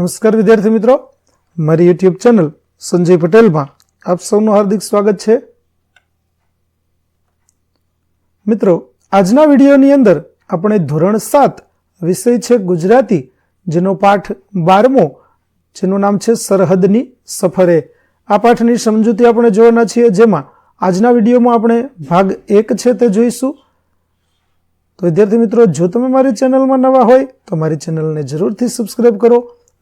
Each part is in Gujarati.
નમસ્કાર વિદ્યાર્થી મિત્રો. મારી યુટ્યુબ ચેનલ સંજય પટેલમાં આપ સૌનું હાર્દિક સ્વાગત છે. મિત્રો, આજના વિડીયોની અંદર આપણે ધોરણ સાત વિષય છે ગુજરાતી, જેનો પાઠ બારમો, જેનું નામ છે સરહદની સફરે. આ પાઠની સમજૂતી આપણે જોવાના છીએ, જેમાં આજના વિડીયોમાં આપણે ભાગ એક છે તે જોઈશું. તો વિદ્યાર્થી મિત્રો, જો તમે મારી ચેનલમાં નવા હોય, તો મારી ચેનલને જરૂરથી સબસ્ક્રાઈબ કરો.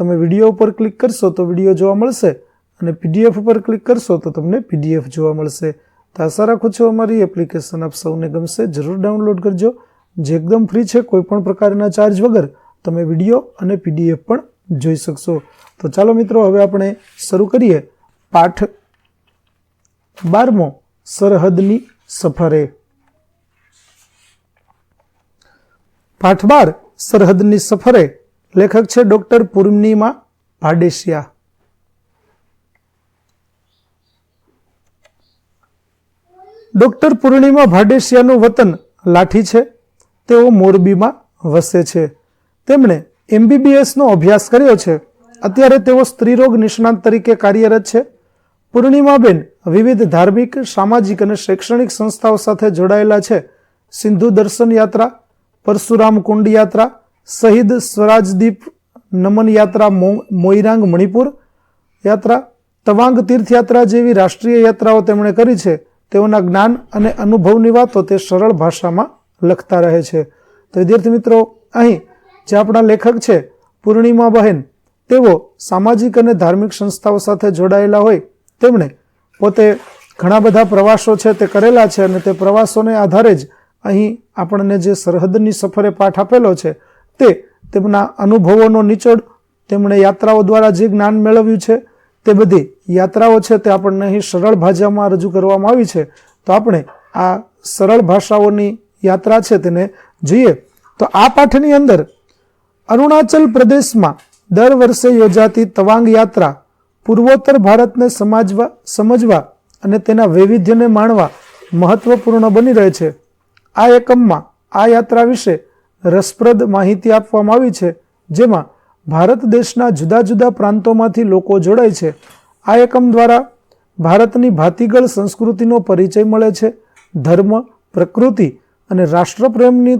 તમે વીડિયો ઉપર ક્લિક કરશો તો વીડિયો જોવા મળશે અને પીડીએફ ઉપર ક્લિક કરશો તો તમને પીડીએફ જોવા મળશે. તો આશા રાખું છું અમારી એપ્લિકેશન આપ સૌને ગમશે. જરૂર ડાઉનલોડ કરજો. જે એકદમ ફ્રી છે, કોઈપણ પ્રકારના ચાર્જ વગર તમે વીડિયો અને પીડીએફ પણ જોઈ શકશો. તો ચાલો મિત્રો, હવે આપણે શરૂ કરીએ પાઠ બારમો સરહદની સફરે. પાઠ બાર, સરહદની સફરે. લેખક છે ડૉક્ટર પૂર્ણિમા ભાડેશિયા ડૉક્ટર પૂર્ણિમા ભાડેશિયાનું વતન લાઠી છે. તેઓ મોરબીમાં વસે છે. તેમણે એમબીબીએસનો અભ્યાસ કર્યો છે. અત્યારે તેઓ સ્ત્રીરોગ નિષ્ણાંત તરીકે કાર્યરત છે. પૂર્ણિમાબેન વિવિધ ધાર્મિક, સામાજિક અને શૈક્ષણિક સંસ્થાઓ સાથે જોડાયેલા છે. સિંધુ દર્શન યાત્રા, પરશુરામ કુંડ યાત્રા શહીદ સ્વરાજદીપ નમન યાત્રા મોઈરાંગ મણિપુર યાત્રા. તવાંગ તીર્થયાત્રા જેવી રાષ્ટ્રીય યાત્રાઓ તેમણે કરી છે. તેઓના જ્ઞાન અને અનુભવની વાતો તે સરળ ભાષામાં લખતા રહે છે. તો વિદ્યાર્થી મિત્રો, અહીં જે આપણા લેખક છે, પૂર્ણિમા બહેન, તેઓ સામાજિક અને ધાર્મિક સંસ્થાઓ સાથે જોડાયેલા હોય, તેમણે પોતે ઘણા બધા પ્રવાસો છે તે કરેલા છે અને તે પ્રવાસોને આધારે જ અહીં આપણને જે સરહદની સફરે પાઠ આપેલો છે તે તેમના અનુભવોનો નિચોડ તેમણે યાત્રાઓ દ્વારા જે જ્ઞાન મેળવ્યું છે, તે બધી યાત્રાઓ છે તે આપણને અહીં સરળ ભાષામાં રજૂ કરવામાં આવી છે. તો આપણે આ સરળ ભાષાઓની યાત્રા છે તેને જોઈએ. તો આ પાઠની અંદર અરુણાચલ પ્રદેશમાં દર વર્ષે યોજાતી તવાંગ યાત્રા પૂર્વોત્તર ભારતને સમાજવા, સમજવા અને તેના વૈવિધ્યને માણવા મહત્વપૂર્ણ બની રહે છે. આ એકમમાં આ યાત્રા વિશે રસપ્રદ માહિતી આપવામાં આવી છે, જેમાં ભારત દેશના જુદા જુદા પ્રાંતોમાંથી લોકો જોડાય છે. આ એકમ દ્વારા ભારતની ભાતીગળ સંસ્કૃતિનો પરિચય મળે છે, ધર્મ, પ્રકૃતિ અને રાષ્ટ્રપ્રેમની,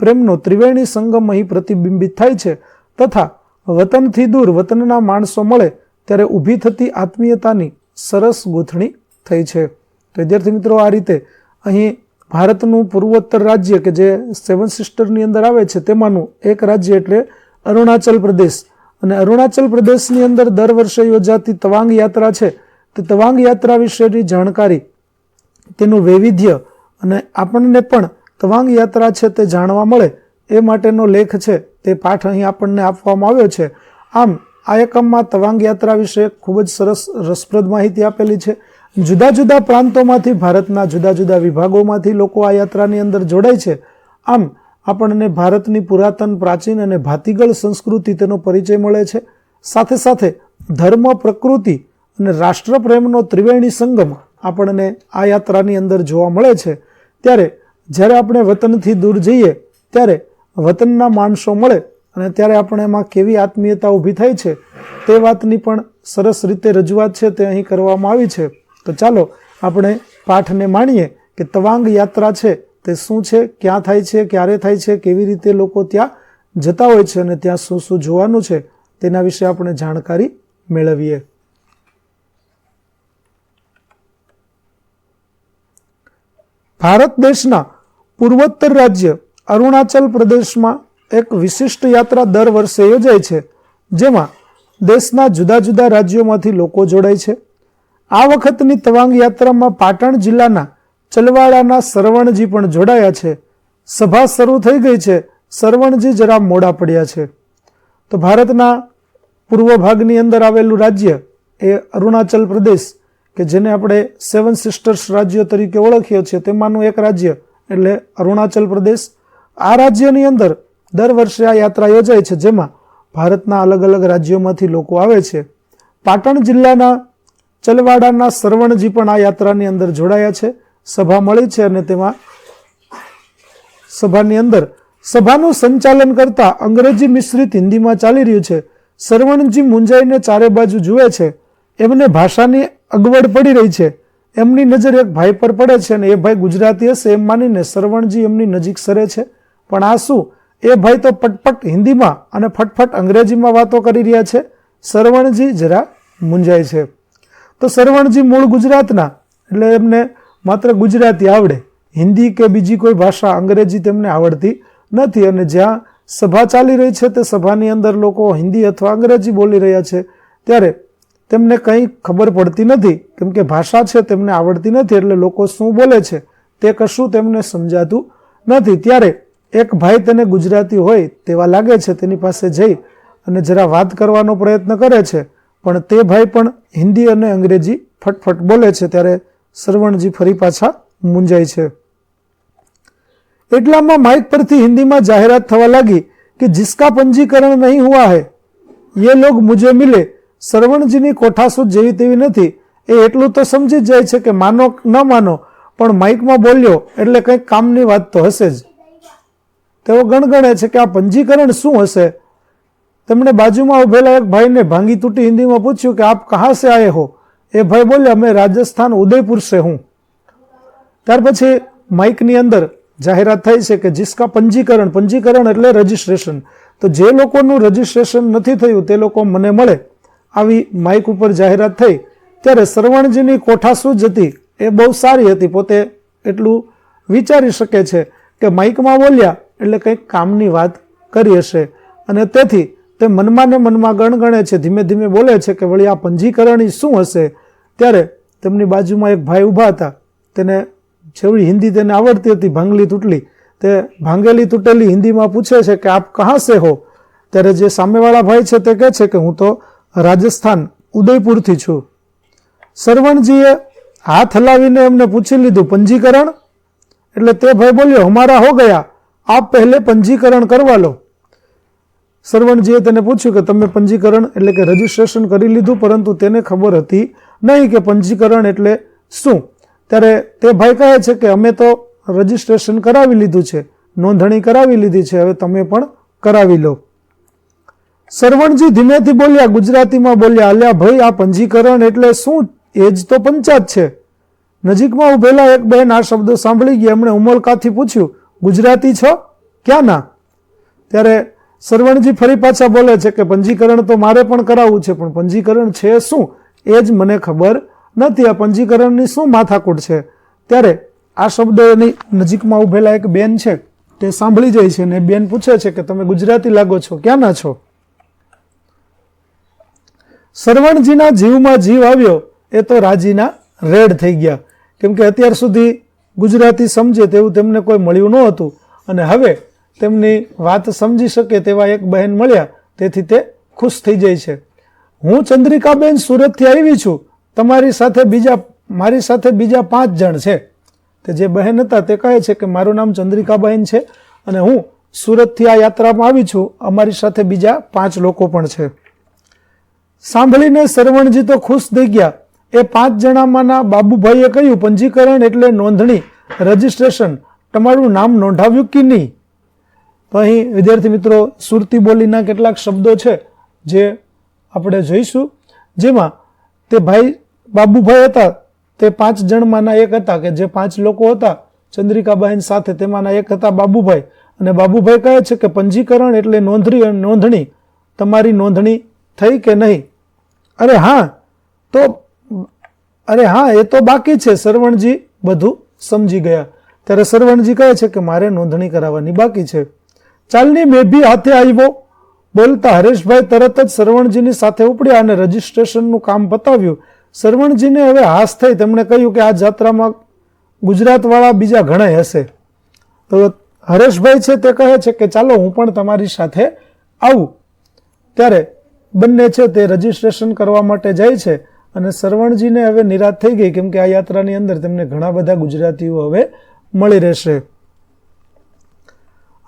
પ્રેમનો ત્રિવેણી સંગમ અહીં પ્રતિબિંબિત થાય છે તથા વતનથી દૂર વતનના માણસો મળે ત્યારે ઊભી થતી આત્મીયતાની સરસ ગૂંથણી થઈ છે. તો વિદ્યાર્થી મિત્રો, આ રીતે અહીં ભારતનું પૂર્વોત્તર રાજ્ય કે જે સેવન સિસ્ટરની અંદર આવે છે તેમાંનું એક રાજ્ય એટલે અરુણાચલ પ્રદેશ. અને અરુણાચલ પ્રદેશની અંદર દર વર્ષે યોજાતી તવાંગ યાત્રા છે. તે તવાંગ યાત્રા વિશેની જાણકારી, તેનું વૈવિધ્ય અને આપણને પણ તવાંગ યાત્રા છે તે જાણવા મળે એ માટેનો લેખ છે. તે પાઠ અહીં આપણને આપવામાં આવ્યો છે. આમ, આ એકમમાં તવાંગ યાત્રા વિશે ખૂબ જ સરસ રસપ્રદ માહિતી આપેલી છે. જુદા જુદા પ્રાંતોમાંથી ભારતના જુદા જુદા વિભાગોમાંથી લોકો આ યાત્રાની અંદર જોડાય છે. આમ, આપણને ભારતની પુરાતન, પ્રાચીન અને ભાતીગળ સંસ્કૃતિ તેનો પરિચય મળે છે. સાથે સાથે ધર્મ, પ્રકૃતિ અને રાષ્ટ્રપ્રેમનો ત્રિવેણી સંગમ આપણને આ યાત્રાની અંદર જોવા મળે છે. ત્યારે જ્યારે આપણે વતનથી દૂર જઈએ, ત્યારે વતનના માણસો મળે અને ત્યારે આપણે એમાં કેવી આત્મીયતા ઊભી થાય છે તે વાતની પણ સરસ રીતે રજૂઆત છે તે અહીં કરવામાં આવી છે. તો ચાલો આપણે પાઠને માણીએ કે તવાંગ યાત્રા છે તે શું છે, ક્યાં થાય છે, ક્યારે થાય છે, કેવી રીતે લોકો ત્યાં જતા હોય છે અને ત્યાં શું શું જોવાનું છે તેના વિશે આપણે જાણકારી મેળવીએ. ભારત દેશના પૂર્વોત્તર રાજ્ય અરુણાચલ પ્રદેશમાં એક વિશિષ્ટ યાત્રા દર વર્ષે યોજાય છે, જેમાં દેશના જુદા જુદા રાજ્યોમાંથી લોકો જોડાય છે. આ વખતની તવાંગ યાત્રામાં પાટણ જિલ્લાના ચલવાડાના સરવણજી પણ જોડાયા છે. સભા શરૂ થઈ ગઈ છે. સરવણજી જરા મોડા પડ્યા છે. તો ભારતના પૂર્વ ભાગની અંદર આવેલું રાજ્ય એ અરુણાચલ પ્રદેશ, કે જેને આપણે સેવન સિસ્ટર્સ રાજ્ય તરીકે ઓળખીએ છીએ, તેમાંનું એક રાજ્ય એટલે અરુણાચલ પ્રદેશ. આ રાજ્યની અંદર દર વર્ષે આ યાત્રા યોજાય છે, જેમાં ભારતના અલગ અલગ રાજ્યોમાંથી લોકો આવે છે. પાટણ જિલ્લાના ચલવાડાના સરવણજી પણ આ યાત્રાની અંદર જોડાયા છે. સભા મળી છે અને તેમાં સભાની અંદર સભાનું સંચાલન કરતા અંગ્રેજી મિશ્રિત હિન્દીમાં ચાલી રહ્યું છે. સરવણજી મુંજાઈને ચારે બાજુ જુએ છે. એમને ભાષાની અગવડ પડી રહી છે. એમની નજર એક ભાઈ પર પડે છે અને એ ભાઈ ગુજરાતી હશે એમ માનીને સરવણજી એમની નજીક સરે છે. પણ આ શું? એ ભાઈ તો પટપટ હિન્દીમાં અને ફટફટ અંગ્રેજીમાં વાતો કરી રહ્યા છે. સરવણજી જરા મૂંઝાય છે. તો સરવણજી મૂળ ગુજરાતના, એટલે એમને માત્ર ગુજરાતી આવડે. હિન્દી કે બીજી કોઈ ભાષા અંગ્રેજી તેમને આવડતી નથી અને જ્યાં સભા ચાલી રહી છે તે સભાની અંદર લોકો હિન્દી અથવા અંગ્રેજી બોલી રહ્યા છે, ત્યારે તેમને કંઈ ખબર પડતી નથી. કેમ કે ભાષા છે તેમને આવડતી નથી, એટલે લોકો શું બોલે છે તે કશું તેમને સમજાતું નથી. ત્યારે એક ભાઈ તેને ગુજરાતી હોય તેવા લાગે છે, તેની પાસે જઈ અને જરા વાત કરવાનો પ્રયત્ન કરે છે. પણ તે ભાઈ પણ હિન્દી અને અંગ્રેજી ફટફટ બોલે છે ત્યારે શ્રવણજી ફરી પાછા મૂંઝાય છે. એટલામાં માઇક પરથી હિન્દીમાં જાહેરાત થવા લાગી કે જિસકા પંજીકરણ નહીં હુઆ હૈ. યે લોગ મુજે મિલે. શ્રવણજીની કોઠાસૂદ જેવી તેવી નથી. એ એટલું તો સમજી જ જાય છે કે માનો ન માનો, પણ માઇકમાં બોલ્યો એટલે કંઈક કામની વાત તો હશે જ. તેઓ ગણગણે છે કે આ પંજીકરણ શું હશે? તેમણે બાજુમાં ઉભેલા એક ભાઈને ભાંગી તૂટી હિન્દીમાં પૂછ્યું કે, આપ કહાં સે આયે હો? એ ભાઈ બોલ્યા મેં રાજસ્થાન ઉદયપુર સે હું. ત્યાર પછી માઇકની અંદર જાહેરાત થઈ છે કે, જિસકા પંજીકરણ પંજીકરણ એટલે રજીસ્ટ્રેશન. તો જે લોકોનું રજીસ્ટ્રેશન નથી થયું, તે લોકો મને મળે. આવી માઇક ઉપર જાહેરાત થઈ. ત્યારે સરવણજીની કોઠા શું જ હતી. એ બહુ સારી હતી. પોતે એટલું વિચારી શકે છે કે માઇકમાં બોલ્યા એટલે કંઈક કામની વાત કરી હશે. અને તેથી તે મનમાં ને મનમાં ગણગણે છે, ધીમે ધીમે બોલે છે કે વળી આ પંજીકરણ શું હશે? ત્યારે તેમની બાજુમાં એક ભાઈ ઊભા હતા. તેને જેવડી હિન્દી તેને આવડતી હતી, ભાંગલી તૂટલી. તે ભાંગેલી તૂટેલી હિન્દીમાં પૂછે છે કે આપ કહાં સે હો? ત્યારે જે સામેવાળા ભાઈ છે તે કહે છે કે હું તો રાજસ્થાન ઉદયપુરથી છું. સરવણજીએ હાથ હલાવીને એમને પૂછી લીધું, પંજીકરણ? એટલે તે ભાઈ બોલ્યો હમારા હો ગયા. આપ પહેલે પંજીકરણ કરવા લો. સરવણજીએ તેને પૂછ્યું કે તમે પંજીકરણ એટલે કે રજીસ્ટ્રેશન કરી લીધું, પરંતુ તેને ખબર હતી નહીં કે પંજીકરણ એટલે શું. ત્યારે તે ભાઈ કહે છે કે અમે તો રજીસ્ટ્રેશન કરાવી લીધું છે, નોંધણી કરાવી લીધી છે, હવે તમે પણ કરાવી લો. સરવણજી ધીમેથી બોલ્યા, ગુજરાતીમાં બોલ્યા, અલ્યા ભાઈ, આ પંજીકરણ એટલે શું? એ જ તો પંચાયત છે. નજીકમાં ઉભેલા એક બહેન આ શબ્દો સાંભળી ગયા એમણે ઉમળકાથી પૂછ્યું, ગુજરાતી છો? ક્યાં ના ત્યારે સરવણજી ફરી પાછા બોલે છે કે પંજીકરણ તો મારે પણ કરાવવું છે, પણ પંજીકરણ છે શું? એ જ મને ખબર નથી. આ પંજીકરણની શું માથાકૂટ છે? ત્યારે આ શબ્દ એની નજીકમાં ઉભેલા એક બેન છે, તે સાંભળી જાય છે અને બેન પૂછે છે કે તમે ગુજરાતી લાગો છો, ક્યાંના છો? સરવણજીના જીવમાં જીવ આવ્યો, એ તો રાજીના રેડ થઈ ગયા. કેમ કે અત્યાર સુધી ગુજરાતી સમજે તેવું તેમને કોઈ મળ્યું ન હતું. અને હવે તેમની વાત સમજી શકે તેવા એક બહેન મળ્યા. તેથી તે ખુશ થઈ જાય છે. હું ચંદ્રિકાબેન સુરતથી આવી છું. તમારી સાથે બીજા, મારી સાથે બીજા પાંચ જણ છે. તે જે બહેન હતા તે કહે છે કે મારું નામ ચંદ્રિકાબહેન છે અને હું સુરતથી આ યાત્રામાં આવી છું. અમારી સાથે બીજા પાંચ લોકો પણ છે. સાંભળીને સરવણજી તો ખુશ થઈ ગયા. એ પાંચ જણામાંના બાબુભાઈએ કહ્યું, પંજીકરણ એટલે નોંધણી, રજીસ્ટ્રેશન. તમારું નામ નોંધાવ્યું કે નહીં? તો અહીં વિદ્યાર્થી મિત્રો, સુરતી બોલીના કેટલાક શબ્દો છે જે આપણે જોઈશું. જેમાં તે ભાઈ બાબુભાઈ હતા, તે પાંચ જણમાંના એક હતા કે જે પાંચ લોકો હતા, ચંદ્રિકાબહેન સાથે તેમાંના એક હતા બાબુભાઈ. અને બાબુભાઈ કહે છે કે પંજીકરણ એટલે નોંધણી નોંધણી, તમારી નોંધણી થઈ કે નહીં? અરે હા, તો અરે હા, એ તો બાકી છે, સરવણજી બધું સમજી ગયા. ત્યારે સરવણજી કહે છે કે મારે નોંધણી કરાવવાની બાકી છે. ચાલની મેં બી હાથે આવ્યો બોલતા હરેશભાઈ તરત જ સરવણજીની સાથે ઉપડ્યા અને રજીસ્ટ્રેશનનું કામ પતાવ્યું. સરવણજીને હવે હાસ થઈ તેમણે કહ્યું કે આ જાત્રામાં ગુજરાતવાળા બીજા ઘણા હશે. તો હરેશભાઈ છે તે કહે છે કે ચાલો હું પણ તમારી સાથે આવું. ત્યારે બંને છે તે રજીસ્ટ્રેશન કરવા માટે જાય છે અને સરવણજીને હવે નિરાશ થઈ ગઈ કેમ કે આ યાત્રાની અંદર તેમને ઘણા બધા ગુજરાતીઓ હવે મળી રહેશે.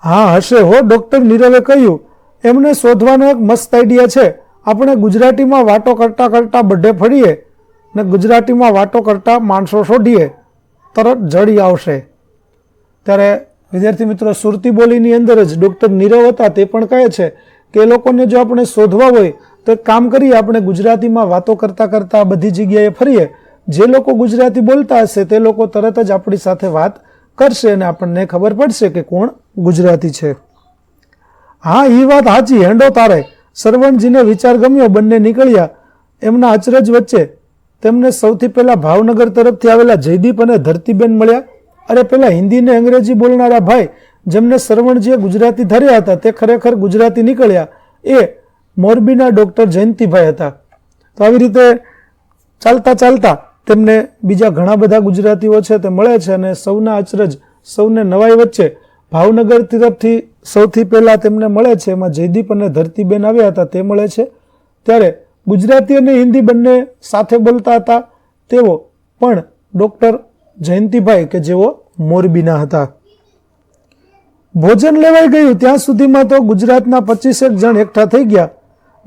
હા, હશે હો, ડૉક્ટર નીરવે કહ્યું. એમને શોધવાનો એક મસ્ત આઈડિયા છે. આપણે ગુજરાતીમાં વાતો કરતાં કરતાં બધે ફરીએ ને ગુજરાતીમાં વાતો કરતાં માણસો શોધીએ. તરત જડી આવશે. ત્યારે વિદ્યાર્થી મિત્રો, સુરતી બોલીની અંદર જ ડૉક્ટર નીરવ હતા તે પણ કહે છે કે એ લોકોને જો આપણે શોધવા હોય, તો એક કામ કરીએ, આપણે ગુજરાતીમાં વાતો કરતાં કરતાં બધી જગ્યાએ ફરીએ. જે લોકો ગુજરાતી બોલતા હશે, તે લોકો તરત જ આપણી સાથે વાત કરશે અને આપણને ખબર પડશે કે કોણ ગુજરાતી છે. હા એ વાત સાચી હેંડો તારે. સરવણજીને વિચાર ગમ્યો, બંને નીકળ્યા. એમના અચરજ વચ્ચે તેમને સૌથી પહેલાં ભાવનગર તરફથી આવેલા જયદીપ અને ધરતીબેન મળ્યા. અરે પહેલાં હિન્દી ને અંગ્રેજી બોલનારા ભાઈ, જેમને સરવણજીએ ગુજરાતી ધર્યા હતા, તે ખરેખર ગુજરાતી નીકળ્યા. એ મોરબીના ડૉક્ટર જયંતિભાઈ હતા. તો આવી રીતે ચાલતા ચાલતા તેમને બીજા ઘણા બધા ગુજરાતીઓ છે તે મળે છે અને સૌના અચરજ સૌને નવાઈ વચ્ચે ભાવનગર તરફથી સૌથી પહેલાં તેમને મળે છે. એમાં જયદીપ અને ધરતીબેન આવ્યા હતા, તે મળે છે. ત્યારે ગુજરાતી અને હિન્દી બંને સાથે બોલતા હતા. તેઓ પણ ડૉક્ટર જયંતિભાઈ કે જેઓ મોરબીના હતા. ભોજન લેવાઈ ગયું. ત્યાં સુધીમાં તો ગુજરાતના પચીસેક જણ એકઠા થઈ ગયા.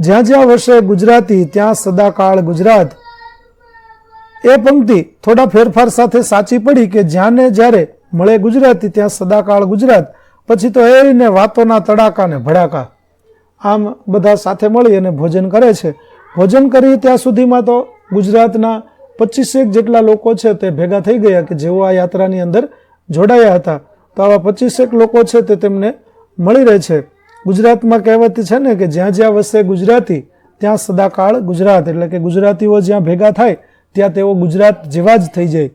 જ્યાં જ્યાં વર્ષે ગુજરાતી, ત્યાં સદાકાળ ગુજરાત. એ પંક્તિ થોડા ફેરફાર સાથે સાચી પડી કે જ્યાં જ્યારે મળે ગુજરાતી, ત્યાં સદાકાળ ગુજરાત, પછી તો એને વાતોના તડાકા ને ભડાકા. આમ બધા સાથે મળી અને ભોજન કરે છે. ભોજન કરી ત્યાં સુધીમાં તો ગુજરાતના પચીસેક જેટલા લોકો છે તે ભેગા થઈ ગયા કે જેઓ આ યાત્રાની અંદર જોડાયા હતા. તો આવા પચીસેક લોકો છે તે તેમને મળી રહે છે. ગુજરાતમાં કહેવત છે ને કે જ્યાં જ્યાં વસે ગુજરાતી, ત્યાં સદાકાળ ગુજરાત. એટલે કે ગુજરાતીઓ જ્યાં ભેગા થાય ત્યાં તેઓ ગુજરાત જેવા જ થઈ જાય.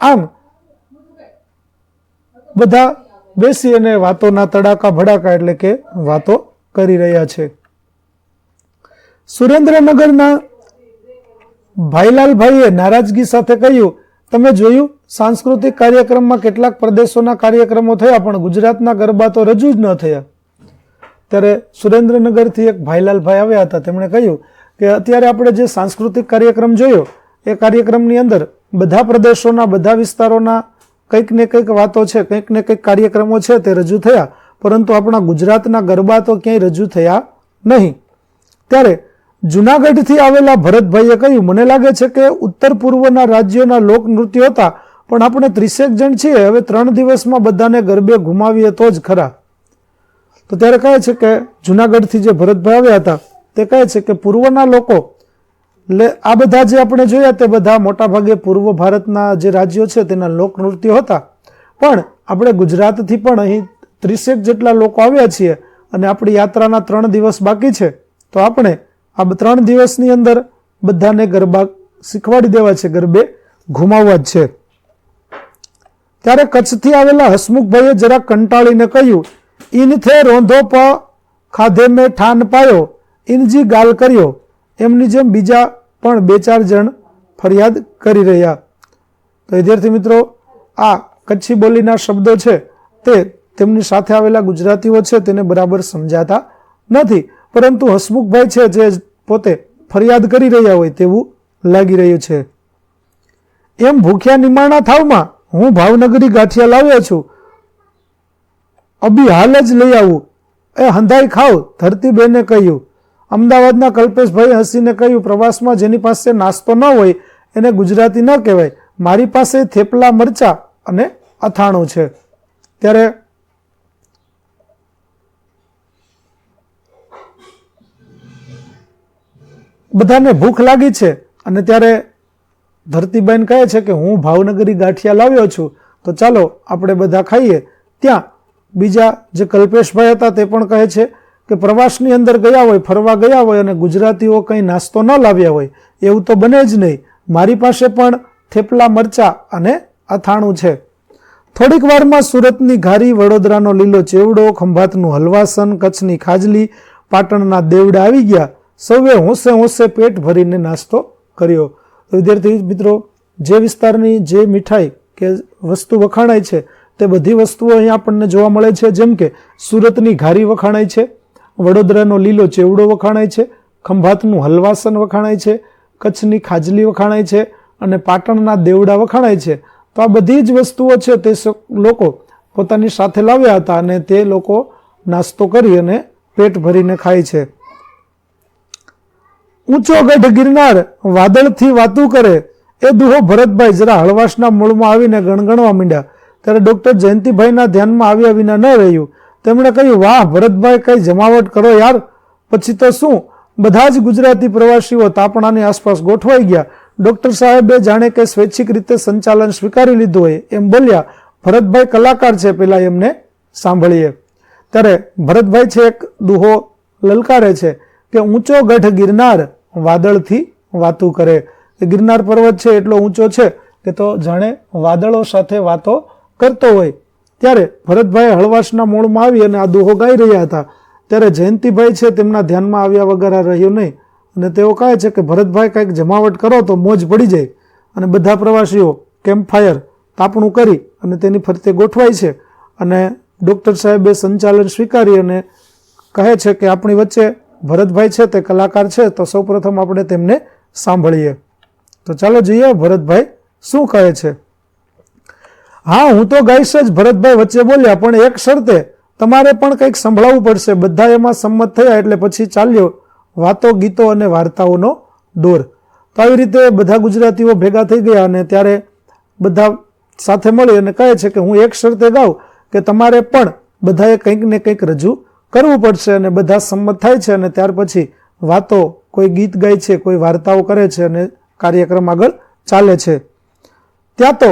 આમ બધા બેસી અને વાતોના તડાકા ભડાકા એટલે કે વાતો કરી રહ્યા છે. સુરેન્દ્રનગરના ભાઈલાલભાઈએ નારાજગી સાથે કહ્યું, તમે જોયું, સાંસ્કૃતિક કાર્યક્રમમાં કેટલાક પ્રદેશોના કાર્યક્રમો થયા, પણ ગુજરાતના ગરબા તો રજૂ જ ન થયા. ત્યારે સુરેન્દ્રનગરથી એક ભાઈલાલભાઈ આવ્યા હતા. તેમણે કહ્યું કે અત્યારે આપણે જે સાંસ્કૃતિક કાર્યક્રમ જોયો એ કાર્યક્રમની અંદર બધા પ્રદેશોના, બધા વિસ્તારોના કંઈક ને કંઈક વાતો છે, કંઈક ને કંઈક કાર્યક્રમો છે તે રજૂ થયા. પરંતુ આપણા ગુજરાતના ગરબા તો ક્યાંય રજૂ થયા નહીં. ત્યારે જુનાગઢથી આવેલા ભરતભાઈએ કહ્યું, મને લાગે છે કે ઉત્તર પૂર્વના રાજ્યોના લોકનૃત્યો હતા, પણ આપણે ત્રીસેક જણ છીએ, હવે ત્રણ દિવસમાં બધાને ગરબે ઘુમાવીએ તો જ ખરા. તો ત્યારે કહે છે કે જુનાગઢથી જે ભરતભાઈ આવ્યા હતા, તે કહે છે કે પૂર્વના લોકો એટલે આ બધા જે આપણે જોયા તે બધા મોટાભાગે પૂર્વ ભારતના જે રાજ્યો છે તેના લોકનૃત્યો હતા. પણ આપણે ગુજરાતથી પણ અહીં ત્રીસેક જેટલા લોકો આવ્યા છીએ અને આપણી યાત્રાના ત્રણ દિવસ બાકી છે, તો આપણે આ ત્રણ દિવસની અંદર બધાને ગરબા શીખવાડી દેવા છે, ગરબે ઘુમાવવા જ છે. ત્યારે કચ્છથી આવેલા હસમુખભાઈએ જરા કંટાળીને કહ્યું, ઇનથે રોંધો પ, ખાધે મેં ઠાન પાયો, ઇનજી ગાલ કર્યો એમની જેમ બીજા પણ બે ચાર જણ ફરિયાદ કરી રહ્યા. તો વિદ્યાર્થી મિત્રો, આ કચ્છી બોલીના શબ્દો છે તે તેમની સાથે આવેલા ગુજરાતીઓ છે તેને બરાબર સમજાતા નથી. પરંતુ હસમુખભાઈ છે જે પોતે ફરિયાદ કરી રહ્યા હોય તેવું લાગી રહ્યું છે. એમ ભૂખ્યા નિમાણા થાવમાં હું ભાવનગરી ગાંઠિયા લાવ્યો છું. અભી હાલ જ લઈ આવું. એ હંધાઈ ખાવ, ધરતીબેને કહ્યું. અમદાવાદના કલ્પેશભાઈ હસીને કહ્યું, પ્રવાસમાં જેની પાસે નાસ્તો ન હોય, એને ગુજરાતી ન કહેવાય. મારી પાસે થેપલા, મરચા અને અથાણું છે. ત્યારે બધાને ભૂખ લાગી છે અને ત્યારે ધરતીબેન કહે છે કે, હું ભાવનગરી ગાંઠિયા લાવ્યો છું. તો ચાલો, આપણે બધા ખાઈએ. ત્યાં બીજા જે કલ્પેશભાઈ હતા તે પણ કહે છે કે પ્રવાસની અંદર ગયા હોય, ફરવા ગયા હોય અને ગુજરાતીઓ કંઈ નાસ્તો ન લાવ્યા હોય, એવું તો બને જ નહીં. મારી પાસે પણ થેપલા મરચા અને અથાણું છે. થોડીક વારમાં સુરતની ઘારી, વડોદરાનો લીલો ચેવડો, ખંભાતનું હલવાસન, કચ્છની ખાજલી, પાટણના દેવડા આવી ગયા. સૌએ હોંશે હોંશે પેટ ભરીને નાસ્તો કર્યો. તો વિદ્યાર્થી મિત્રો, જે વિસ્તારની જે મીઠાઈ કે વસ્તુ વખાણાય છે, તે બધી વસ્તુઓ અહીંયા આપણને જોવા મળે છે. જેમ કે સુરતની ઘારી વખાણાય છે વડોદરાનો લીલો ચેવડો વખાણાય છે, ખંભાતનું હલવાસન વખાણાય છે, કચ્છની ખાજલી વખાણાય છે અને પાટણના દેવડા વખાણાય છે. તો આ બધી જ વસ્તુઓ છે તે લોકો પોતાની સાથે લાવ્યા હતા અને તે લોકો નાસ્તો કરી અને પેટ ભરીને ખાય છે. ઊંચો ગઢ ગિરનાર વાદળથી વાતું કરે એ દુહો ભરતભાઈ જરા હળવાશના મૂળમાં આવીને ગણગણવા માંડ્યા. ત્યારે ડૉક્ટર જયંતિભાઈના ધ્યાનમાં આવ્યા વિના ન રહ્યું. તેમણે કહ્યું, વાહ, ભરતભાઈ, કઈ જમાવટ કરો યાર. પછી તો શું? બધા જ ગુજરાતી પ્રવાસીઓ તાપણાની આસપાસ ગોઠવાઈ ગયા. ડોક્ટર સાહેબે જાણે કે સ્વૈચ્છિક રીતે સંચાલન સ્વીકારી લીધું હોય એમ બોલ્યા. ભરતભાઈ કલાકાર છે પેલા એમને સાંભળીએ. ત્યારે ભરતભાઈ છે એક દુહો લલકારે છે કે ઊંચો ગઢ ગિરનાર વાદળથી વાતું કરે. ગિરનાર પર્વત છે, એટલો ઊંચો છે કે તો જાણે વાદળો સાથે વાતો કરતો હોય. ત્યારે ભરતભાઈ હળવાશના મૂળમાં આવી અને આ દુહો ગાઈ રહ્યા હતા. ત્યારે જયંતિભાઈ છે તેમના ધ્યાનમાં આવ્યા વગર આ રહ્યું નહીં. અને તેઓ કહે છે કે, ભરતભાઈ કંઈક જમાવટ કરો તો મોજ પડી જાય. અને બધા પ્રવાસીઓ કેમ્પ ફાયર તાપણું કરી અને તેની ફરતે ગોઠવાય છે. અને ડૉક્ટર સાહેબે સંચાલન સ્વીકારી અને કહે છે કે, આપણી વચ્ચે ભરતભાઈ છે તે કલાકાર છે, તો સૌપ્રથમ આપણે તેમને સાંભળીએ. તો ચાલો જોઈએ ભરતભાઈ શું કહે છે. હા, હું તો ગાઈશ જ ભરતભાઈ વચ્ચે બોલ્યા, પણ એક શરતે તમારે પણ કંઈક સંભળાવવું પડશે. બધા એમાં સંમત થયા એટલે પછી ચાલ્યો વાતો, ગીતો અને વાર્તાઓનો દોર. તો આવી રીતે બધા ગુજરાતીઓ ભેગા થઈ ગયા અને ત્યારે બધા સાથે મળી અને કહે છે કે હું એક શરતે ગાઉં કે તમારે પણ બધાએ કંઈક ને કંઈક રજૂ કરવું પડશે અને બધા સંમત થાય છે અને ત્યાર પછી વાતો, કોઈ ગીત ગાય છે, કોઈ વાર્તાઓ કરે છે અને કાર્યક્રમ આગળ ચાલે છે. ત્યાં તો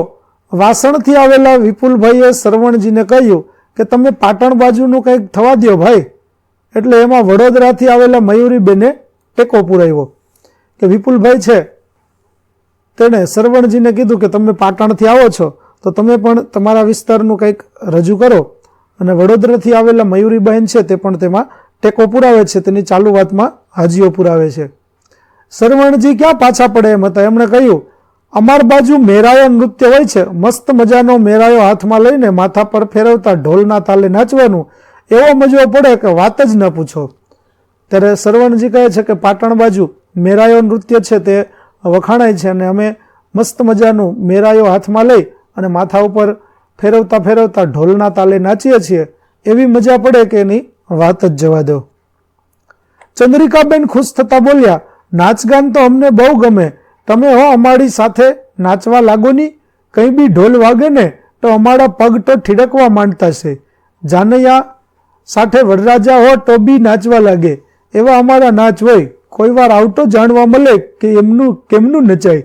વાસણથી આવેલા વિપુલભાઈએ સરવણજીને કહ્યું કે તમે પાટણ બાજુનું કંઈક થવા દ્યો ભાઈ. એટલે એમાં વડોદરાથી આવેલા મયુરીબેને ટેકો પુરાવ્યો કે વિપુલભાઈ છે. તેણે સરવણજીને કીધું કે તમે પાટણથી આવો છો, તો તમે પણ તમારા વિસ્તારનું કંઈક રજૂ કરો. અને વડોદરાથી આવેલા મયુરીબહેન છે તે પણ તેમાં ટેકો પુરાવે છે, તેની ચાલુ વાતમાં હાજીઓ પુરાવે છે. સરવણજી ક્યાં પાછા પડે એમ હતા? એમણે કહ્યું અમાર બાજુ મેરાયો નૃત્ય હોય છે, મસ્ત મજાનો મેરાયો હાથમાં લઈને માથા પર ફેરવતા ઢોલના તાલે નાચવાનું, એવો મજો પડે કે વાત જ ન પૂછો. ત્યારે સરવણજી કહે છે કે પાટણ બાજુ મેરાયો નૃત્ય છે તે વખાણાય છે અને અમે મસ્ત મજાનું મેરાયો હાથમાં લઈ અને માથા ઉપર ફેરવતા ફેરવતા ઢોલના તાલે નાચીએ છીએ, એવી મજા પડે કે એની વાત જ જવા દો. ચંદ્રિકાબેન ખુશ થતા બોલ્યા, નાચગાન તો અમને બહુ ગમે તમે હો અમારી સાથે નાચવા લાગો ની કંઈ બી ઢોલ વાગે ને તો અમારા પગ તો ઠીડકવા માંડતા છે. જાનૈયા સાથે વરરાજા હો તો બી નાચવા લાગે. એવા અમારા નાચ હોય. કોઈ વાર આવતો જાણવા મળે કે એમનું કેમનું નચાય.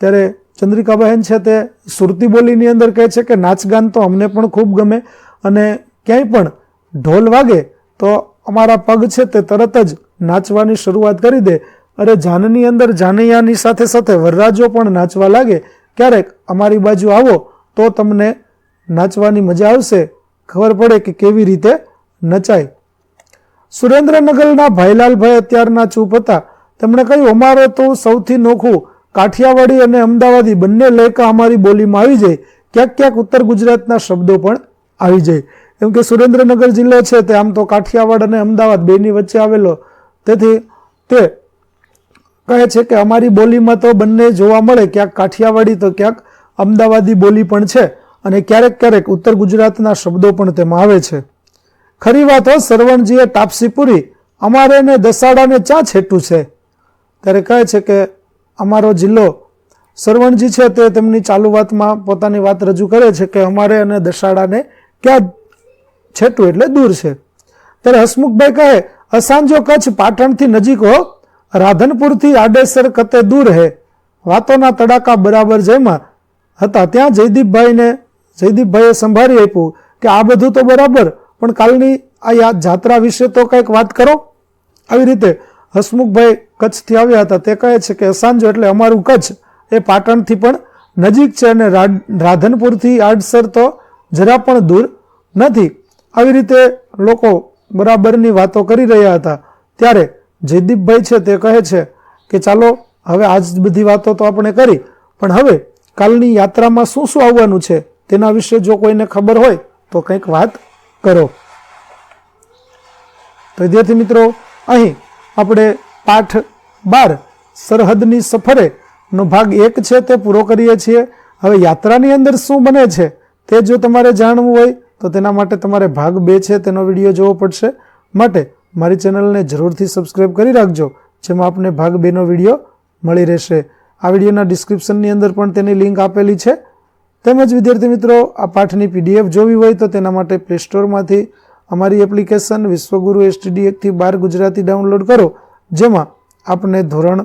ત્યારે ચંદ્રિકાબહેન છે તે સુરતી બોલીની અંદર કહે છે કે નાચગાન તો અમને પણ ખૂબ ગમે અને ક્યાંય પણ ઢોલ વાગે તો અમારા પગ છે તે તરત જ નાચવાની શરૂઆત કરી દે. અરે જાનની અંદર જાનૈયાની સાથે સાથે વરરાજો પણ નાચવા લાગે. ક્યારેક અમારી બાજુ આવો તો તમને નાચવાની મજા આવશે. ખબર પડે કે કેવી રીતે નચાય. સુરેન્દ્રનગરના ભાઈલાલભાઈ અત્યારના ચૂપ હતા. તેમણે કહ્યું, અમારે તો સૌથી નોખું કાઠિયાવાડી અને અમદાવાદી બંને લેખા અમારી બોલીમાં આવી જાય. ક્યાંક ક્યાંક ઉત્તર ગુજરાતના શબ્દો પણ આવી જાય. કેમ કે સુરેન્દ્રનગર જિલ્લો છે તે આમ તો કાઠિયાવાડ અને અમદાવાદ બેની વચ્ચે આવેલો. તેથી તે કહે છે કે અમારી બોલીમાં તો બંને જોવા મળે, ક્યાંક કાઠિયાવાડી તો ક્યાંક અમદાવાદી બોલી પણ છે અને ક્યારેક ક્યારેક ઉત્તર ગુજરાતના શબ્દો પણ તેમાં આવે છે. ખરી વાત હો, સરવણજીએ તાપસી પૂરી અમારે ને દસાડાને ચા છેટું છે. ત્યારે કહે છે કે અમારો જિલ્લો સરવણજી છે તે તેમની ચાલુ વાતમાં પોતાની વાત રજૂ કરે છે કે અમારે અને દશાડાને ક્યાં છેટું એટલે દૂર છે. ત્યારે હસમુખભાઈ કહે, અસાંજો કચ્છ પાટણથી નજીક હો રાધનપુરથી આડેસર કતે દૂર હે. વાતોના તડાકા બરાબર જેમાં હતા. ત્યાં જયદીપભાઈને, જયદીપભાઈએ સંભાળી આપ્યું કે આ બધું તો બરાબર, પણ કાલની આ યાદ જાત્રા વિશે તો કંઈક વાત કરો. આવી રીતે હસમુખભાઈ કચ્છથી આવ્યા હતા. તે કહે છે કે અસાંજો એટલે અમારું કચ્છ. એ પાટણથી પણ નજીક છે અને રાધનપુરથી આડસર તો જરા પણ દૂર નથી. આવી રીતે લોકો બરાબરની વાતો કરી રહ્યા હતા. ત્યારે જયદીપભાઈ છે તે કહે છે કે ચાલો, હવે આજ બધી વાતો તો આપણે કરી, પણ હવે કાલની યાત્રામાં શું શું આવવાનું છે તેના વિશે જો કોઈને ખબર હોય, તો કંઈક વાત કરો. તો વિદ્યાર્થી મિત્રો, અહીં આપણે પાઠ બાર, સરહદની સફરે નો ભાગ એક છે તે પૂરો કરીએ છીએ. હવે યાત્રાની અંદર શું બને છે તે જો તમારે જાણવું હોય, તો તેના માટે તમારે ભાગ બે છે, તેનો વીડિયો જોવો પડશે. માટે મારી ચેનલને જરૂરથી સબસ્ક્રાઈબ કરી રાખજો, જેમાં આપને ભાગ બેનો વીડિયો મળી રહેશે. આ વિડીયોના ડિસ્ક્રિપ્શનની અંદર પણ તેની લિંક આપેલી છે. તેમજ વિદ્યાર્થી મિત્રો, આ પાઠની પીડીએફ જોવી હોય તો તેના માટે પ્લે સ્ટોરમાંથી અમારી એપ્લિકેશન વિશ્વગુરુ એસટીડી એકથી બાર ગુજરાતી ડાઉનલોડ કરો, જેમાં આપને ધોરણ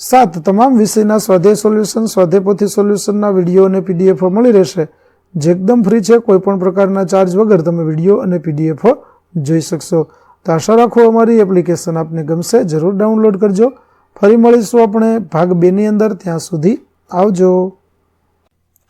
સાત તમામ વિષયના સ્વાધ્યાય સોલ્યુશન, સ્વાધ્યાય પોથી સોલ્યુશનના વીડિયો અને પીડીએફો મળી રહેશે. જે એકદમ ફ્રી છે કોઈપણ પ્રકારના ચાર્જ વગર તમે વીડિયો અને પીડીએફો જોઈ શકશો. તો આશા રાખો અમારી એપ્લિકેશન આપને ગમશે. જરૂર ડાઉનલોડ કરજો. ફરી મળીશું આપણે ભાગ બેની અંદર. ત્યાં સુધી આવજો.